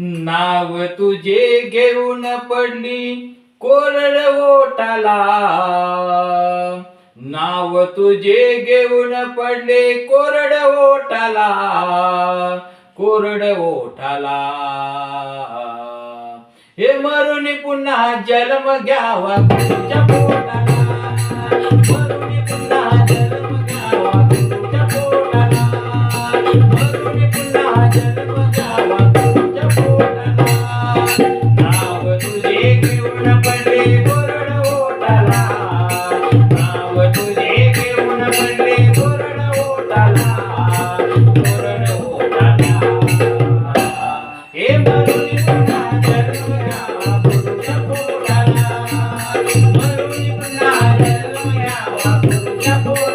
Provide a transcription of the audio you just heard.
नाव तुझे घेऊन पडली कोरड ओटाला नाव तुझे घेऊन पडले कोरड ओटाला कोरड ओटाला हे मरून पुन्हा जन्म घ्यावा तुझ्या पोटाला. मरुनी पुन्हा जन्म घ्यावा तुझ्या पोटाला. मरुनी पुन्हा जन्म Yeah.